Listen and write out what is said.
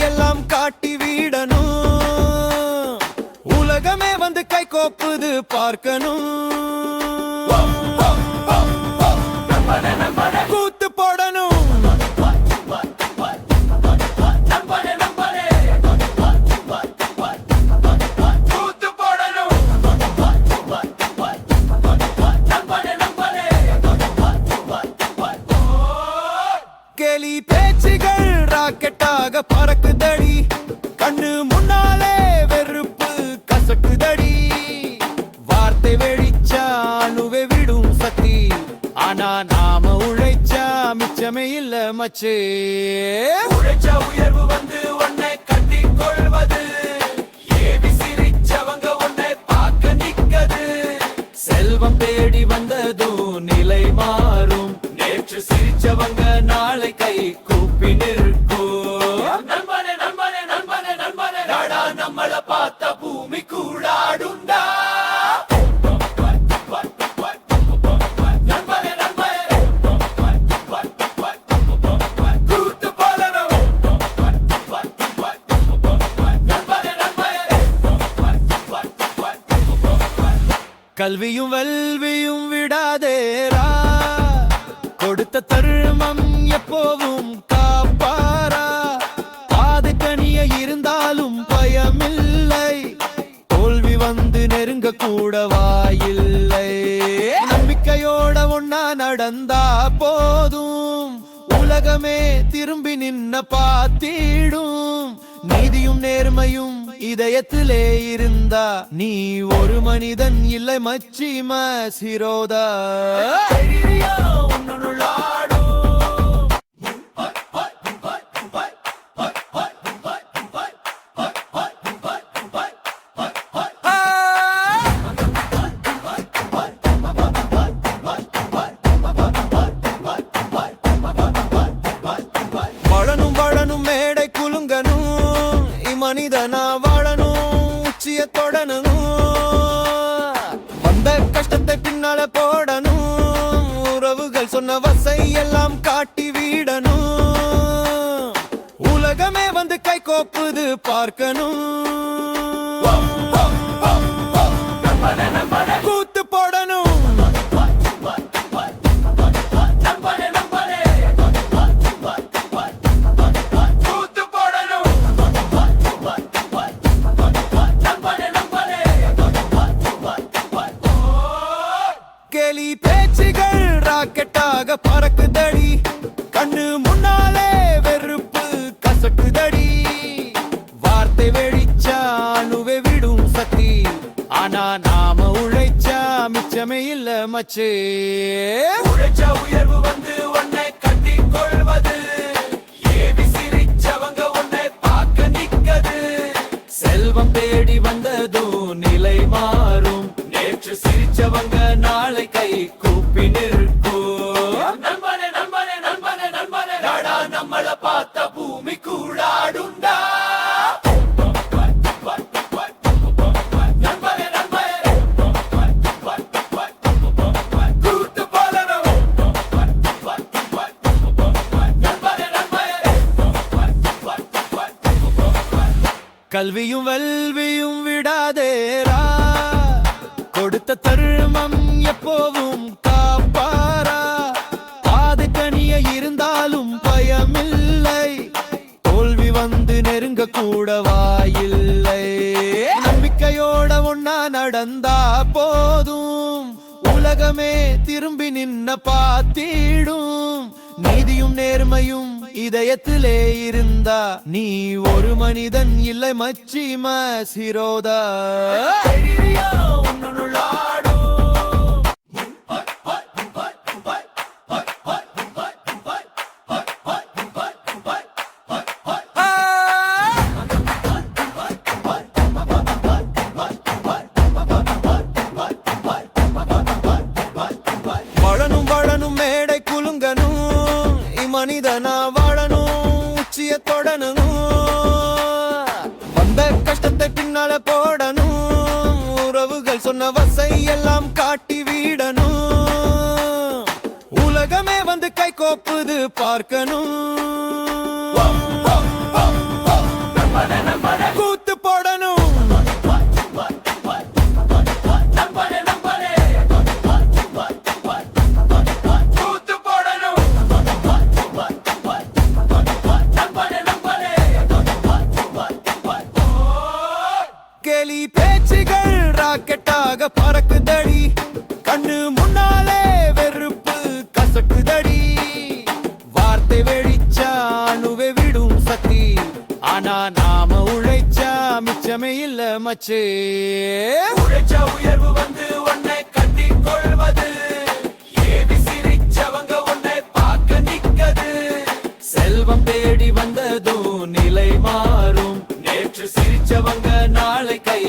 எல்லாம் காட்டி வீடணும். உலகமே வந்து கை கோப்புது பார்க்கணும். பறக்குதடி. கண்ணு முன்னாலே வெறுப்பு கசக்குதடி. வார்த்தை வெடிச்சா அணுவே விடும் சக்தி. ஆனா நாம உழைச்சா மிச்சமே இல்ல மச்சே. உழைச்ச உயர்வு வந்து உன்னை கட்டி கொள்வது. சிரிச்சவங்க உன்னை பார்க்க நிக்கது செல்வம் தேடி வந்ததும் நிலை மாறும். நேற்று சிரிச்சவங்க நாளை கை கூப்பி நிற்கும். கல்வியும் வல்வியும் விடாதேரா கொடுத்த தருமம் எப்போவும் காப்பாரா. பாதை கனிய இருந்தாலும் பயமில்லை. தோல்வி வந்து நெருங்க கூட வாயில்லை. நம்பிக்கையோட ஒன்னா நடந்தா போதும். உலகமே திரும்பி நின்ன பாத்திடும். நீதியும் நேர்மையும் இதயத்திலே இருந்தா நீ ஒரு மனிதன் இல்லை மச்சிம சிரோதா. உச்சிய தொடணும் வந்த கஷ்டத்தை பின்னால போடணும். உறவுகள் சொன்ன வசை எல்லாம் காட்டி வீடணும். உலகமே வந்து கை கோப்புது பார்க்கணும். கூத்து கேலி பேச்சுகள் ராக்கெட்டாக பறக்குதடி. கண்ணு முன்னாலே வெறுப்பு கசக்குதடி. வார்த்தை வெடிச்சா அணுவே விடும் சக்தி. ஆனா நாம உழைச்சா மிச்சமே இல்ல மச்சே. உழைச்சா உயர்வு வந்து உன்னை கட்டி கொள்வது. செல்வம் தேடி வந்ததும் நிலை மாறும் நேற்று சிரிச்சவங்க நாளை கை கூப்பி நிற்கும். நண்பனே நண்பனே நண்பனே நண்பனே. நாடா நம்மள பார்த்த பூமி கூடாடுண்டா கல்வியும் வெல்வியும் விடாதேரா கொடுத்த தருமம் எப்போவும் காப்பாரா? பாது கனிய இருந்தாலும் பயமில்லை. தோல்வி வந்து நெருங்க கூட வாயில்லை. நம்பிக்கையோட ஒன்னா நடந்தா போதும். உலகமே திரும்பி நின்ன பாத்திடும். நீதியும் நேர்மையும் இதயத்திலே இருந்தா நீ ஒரு மனிதன் இல்லை மச்சிம சிரோதா. மேடை குலுங்கணும் இம்மனிதனா வாழணும் உச்சிய தொடணும் வந்த கஷ்டத்தை பின்னால போடணும் உறவுகள் சொன்ன வசை எல்லாம் காட்டி வீடணும். உலகமே வந்து கை கோப்புது பார்க்கணும். கேலி பேச்சுகள் ராக்கெட்டாக பறக்குதடி. கண்ணு முன்னாலே வெறுப்பு கசக்குதடி. வார்த்தை வெடிச்சா அணுவே விடும் சக்தி. ஆனா நாம உழைச்சா மிச்சமே இல்ல மச்சே. உழைச்சா உயர்வு வந்து உன்னை கட்டி கொள்வது. நேற்று சிரிச்சவங்க நாளை கை